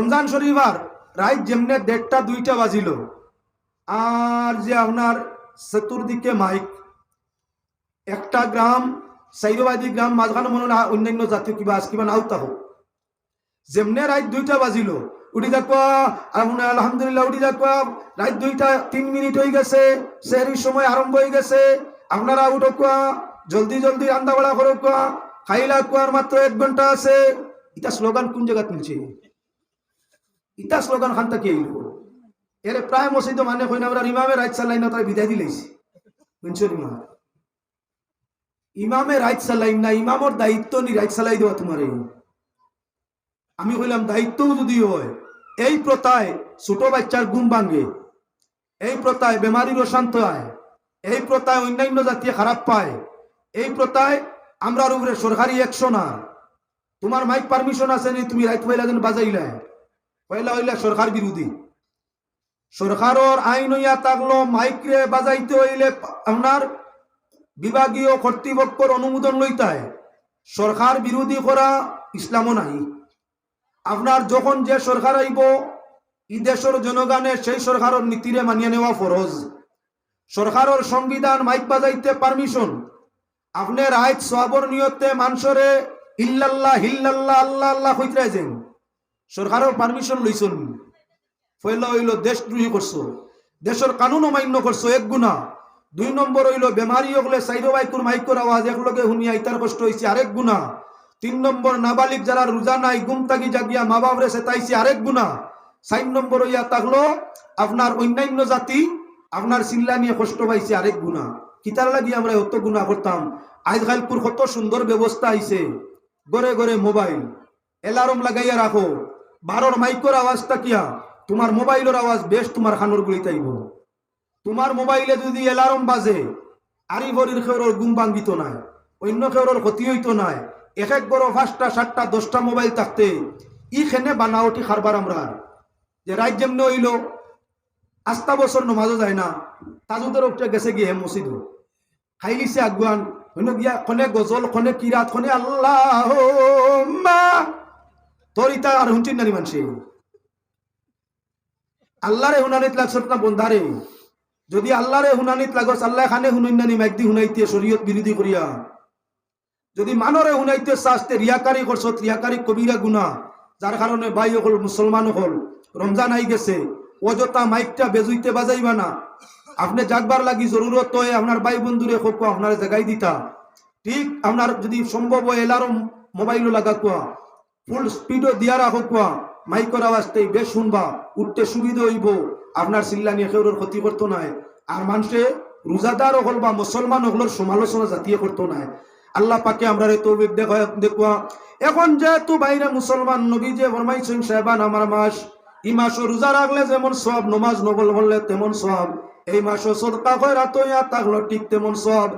রমজান শরীফার রাত যেমনে দেড়টা, দুইটা বাজিল। আর যে আপনার চতুর্দিকে মাইক, একটা গ্রাম সাইরবাদী গ্রাম, মাঝখানে মনে হয় অন্যান্য জাতীয় কিবা আছে, কিবা নাও তাহো। যেমনে রাত দুইটা বাজিল, উঠি দেখো আপনার আলহামদুলিল্লাহ, উঠি দেখো, রাত দুইটা তিন মিনিট হয়ে গেছে, সেহরির সময় আরম্ভ হয়ে গেছে। আপনারা উঠো কোয়া, জলদি জলদি রান্না করো কোয়া, খাইলা কোয়ার মাত্র এক ঘণ্টা আছে। এটা স্লোগান কোন জায়গাত মিলছে? ইটা স্লোগান খান তাকে এইল এরে প্রায় মসজিদ মানে কই না, আমরা ইমামে রাইট চালাই না, তাই বিদায় দিলেছি বুঝছ ইমাম ইমামে রাইট চালাই না ইমামর দায়িত্ব নি রাইট চালাই দেওয়া তোমার আমি কইলাম, দায়িত্বও যদি হয়, এই প্রথায় ছোট বাচ্চার ঘুম ভাঙে। এই প্রথায় বেমারির অশান্ত হয় এই প্রথায় অন্যান্য জাতীয় খারাপ পায়। এই প্রথায় আমরা উপরে সরকারি একশো না তোমার মাইক পারমিশন আছে নি, তুমি রাইত পয়লা যেন বাজাইলা পয়লা হইলা সরকার বিরোধী। সরকারের আইন হইয়া থাকল মাইকরে বাজাইতে হইলে আপনার বিভাগীয় কর্তৃপক্ষর অনুমোদন লইতায়। সরকার বিরোধী করা ইসলামও নাই। আপনার যখন যে সরকার আইব, ই দেশের জনগণের সেই সরকারের নীতিরে মানিয়ে নেওয়া ফরজ। সরকারের সংবিধান মাইক বাজাইতে পারমিশন। আপনার আইত সবর নিয়তে মানুষরে ইল্লাল্লাহ হিল্লাল্লাহ আল্লাহ আল্লাহ হইতে যেন সরকারের পারমিশন লইছন। পয়লা হইল দেশদ্রোহী করছ। দেশের কানুন অমান্য করছ, এক গুণা। দুই নম্বর হইল বেমারি হলে সাইরো বাইকুর মাইকর আওয়াজ একলগে শুনিয়া ইতার কষ্ট হয়েছে আরেক গুণা। তিন নম্বর নাবালিক যারা রোজা নাই গুম তাগি জাগিয়া মা বাবরে সেতাইছে, আরেক গুণা। চার নম্বর হইয়া থাকল আপনার অন্যান্য জাতি আপনার চিল্লা নিয়ে কষ্ট পাইছে, আরেক গুণা। কিতার লাগি আমরা অত গুণা করতাম। আজকালপুর কত সুন্দর ব্যবস্থা আইছে গড়ে গড়ে মোবাইল। এলার্ম লাগাইয়া রাখো। বারোর মাইকর আওয়াজটা কিয়া তোমার মোবাইলের আওয়াজ বেশ তোমার খানোর গুলি তাইব তোমার মোবাইলে যদি এলার্ম বাজে, আরি ভরির খেউরর গুম ভাঙ্গিত নাই, অন্য খেউরর ক্ষতি হইতো নাই, এক এক বড় পাঁচটা, সাতটা, দশটা মোবাইল থাকতে, ই খেনে বানাওটি খারবার আমরা যে রাত যেমনি হইল, আস্তা বছর নমাজও যায় না, তাজুদের উঠে গেছে গিয়ে মসজিদ। খাইলিছে আগুয়ান, হইন গিয়া, খনে গজল, খনে কিরাত, খনে আল্লাহ তোর আর হুঁচিন মানসি আল্লাহরে হুনানিত না বন্ধারে যদি আল্লাহরে হুনানিত লাগস, আল্লাহ খানে হুনাইতে শরীয়ত বিরোধী করিয়া। যদি মানরে হুনাইতে কবিরা যার কারণে ভাই হল মুসলমান হল রমজান আই গেছে, অযথা মাইকটা বেজুইতে বাজাইবা না। আপনি জাগবার লাগি জরুরত হয় আপনার ভাই বন্ধুরে হোক আপনার জায়গায় দিতা। ঠিক আপনার যদি সম্ভব হয়, এলারম মোবাইলও লাগা কোয়া। ফুল স্পিডও দিয়া রাখো কোয়া। মাইকর আওয়াজটাই বেশ শুনবা, উঠতে সুবিধা হইব। আপনার চিল্লা নিয়ে কেউর ক্ষতি করতো নাই। আর মানুষে রোজাদার হল বা মুসলমান হলর সমালোচনা জাতীয় করতো নাই। আল্লাহ পাকে আমরা তৌফিক দেখা দেখুয়া এখন যেহেতু বাইরে মুসলমান নবী যে ফরমাইছেন সাহেবান আমার মাস, এই মাসও রোজা রাখলে যেমন সব নমাজ নবল হলে তেমন সব এই মাসও সদকা কয় রাত থাকল ঠিক তেমন সব